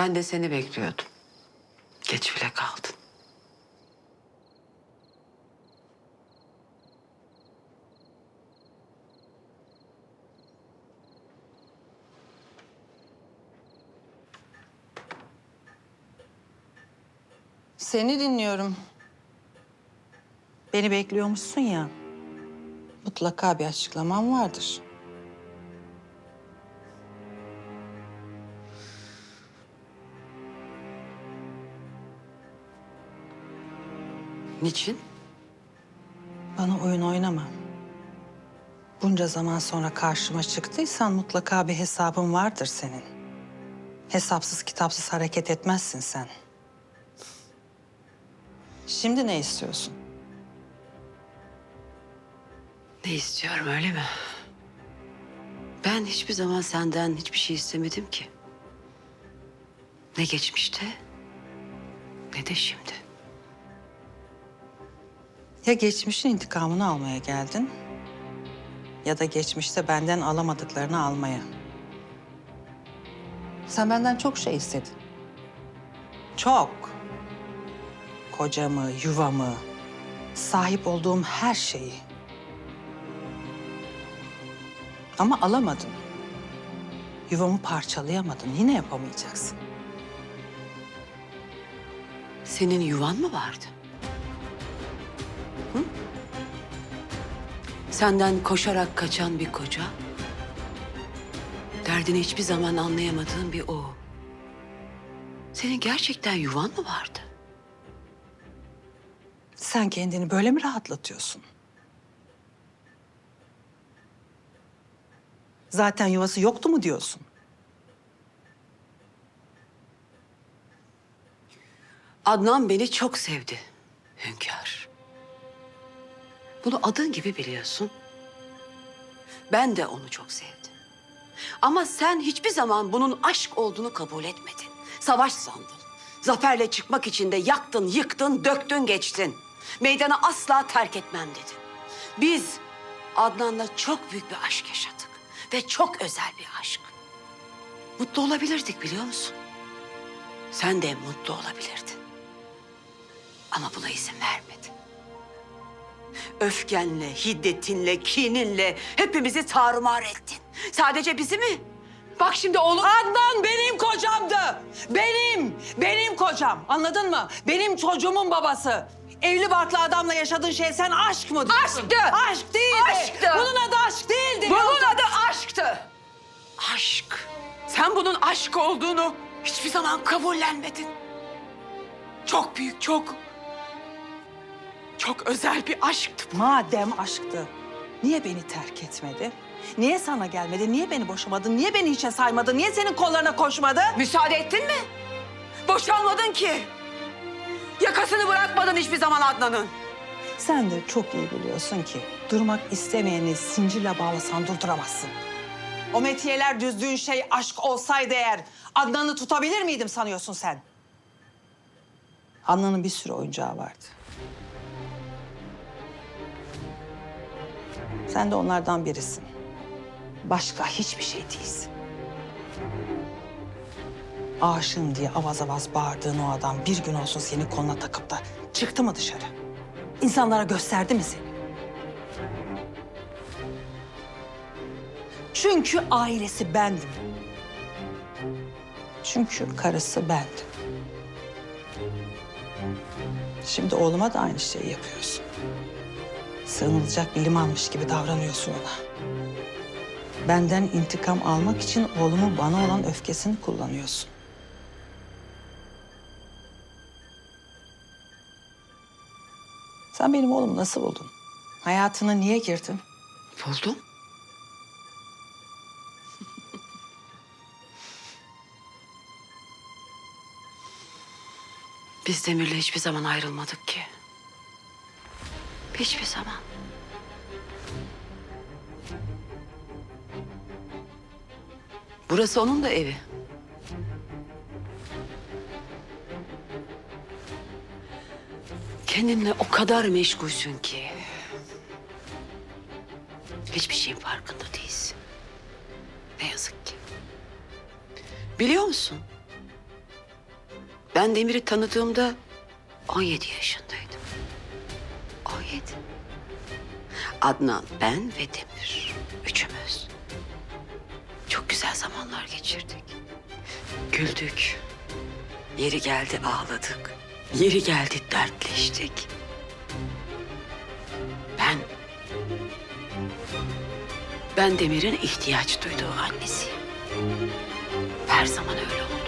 Ben de seni bekliyordum. Geç bile kaldın. Seni dinliyorum. Beni bekliyormuşsun ya. Mutlaka bir açıklaman vardır. Niçin? Bana oyun oynama. Bunca zaman sonra karşıma çıktıysan mutlaka bir hesabın vardır senin. Hesapsız kitapsız hareket etmezsin sen. Şimdi ne istiyorsun? Ne istiyorum öyle mi? Ben hiçbir zaman senden hiçbir şey istemedim ki. Ne geçmişte ne de şimdi. Ya geçmişin intikamını almaya geldin ya da geçmişte benden alamadıklarını almaya. Sen benden çok şey istedin. Çok. Kocamı, yuvamı, sahip olduğum her şeyi. Ama alamadın. Yuvamı parçalayamadın. Yine yapamayacaksın. Senin yuvan mı vardı? Hı? Senden koşarak kaçan bir koca. Derdini hiçbir zaman anlayamadığın bir o. Senin gerçekten yuvan mı vardı? Sen kendini böyle mi rahatlatıyorsun? Zaten yuvası yoktu mu diyorsun? Adnan beni çok sevdi hünkâr. Bunu adın gibi biliyorsun. Ben de onu çok sevdim. Ama sen hiçbir zaman bunun aşk olduğunu kabul etmedin. Savaş sandın. Zaferle çıkmak için de yaktın, yıktın, döktün, geçtin. Meydanı asla terk etmem dedin. Biz Adnan'la çok büyük bir aşk yaşadık. Ve çok özel bir aşk. Mutlu olabilirdik biliyor musun? Sen de mutlu olabilirdin. Ama buna izin vermedin. Öfkenle, hiddetinle, kininle hepimizi tarumar ettin. Sadece bizi mi? Bak şimdi oğlum... Adnan benim kocamdı. Benim, benim kocam. Anladın mı? Benim çocuğumun babası. Evli barklı adamla yaşadığın şey sen aşk mı diyorsun? Aşktı. Aşk değildi. Aşktı. Bunun adı aşk değildi. Bunun adı aşktı. Aşk. Sen bunun aşk olduğunu hiçbir zaman kabullenmedin. Çok büyük, çok... Çok özel bir aşktı. Madem aşktı, niye beni terk etmedi? Niye sana gelmedi? Niye beni boşamadın? Niye beni hiçe saymadın? Niye senin kollarına koşmadı? Müsaade ettin mi? Boşanmadın ki. Yakasını bırakmadın hiçbir zaman Adnan'ın. Sen de çok iyi biliyorsun ki durmak istemeyeni zincirle bağlasan durduramazsın. O metiyeler düzdüğün şey aşk olsaydı eğer Adnan'ı tutabilir miydim sanıyorsun sen? Adnan'ın bir sürü oyuncağı vardı. Sen de onlardan birisin. Başka hiçbir şey değilsin. Aşığım diye avaz avaz bağırdığın o adam bir gün olsun seni koluna takıp da çıktı mı dışarı? İnsanlara gösterdi mi seni? Çünkü ailesi bendim. Çünkü karısı bendim. Şimdi oğluma da aynı şeyi yapıyorsun. Sığınılacak bir limanmış gibi davranıyorsun ona. Benden intikam almak için oğlumun bana olan öfkesini kullanıyorsun. Sen benim oğlumu nasıl buldun? Hayatına niye girdin? Buldum. Biz Demir'le hiçbir zaman ayrılmadık ki. Hiçbir zaman. Burası onun da evi. Kendinle o kadar meşgulsün ki. Hiçbir şeyin farkında değilsin. Ne yazık ki. Biliyor musun? Ben Demir'i tanıdığımda 17 yaşındaydım. 17. Adnan, ben ve Demir. Üçümüz. Çok güzel zamanlar geçirdik. Güldük. Yeri geldi ağladık. Yeri geldi dertleştik. Ben... Ben Demir'in ihtiyaç duyduğu annesiyim. Her zaman öyle oldu.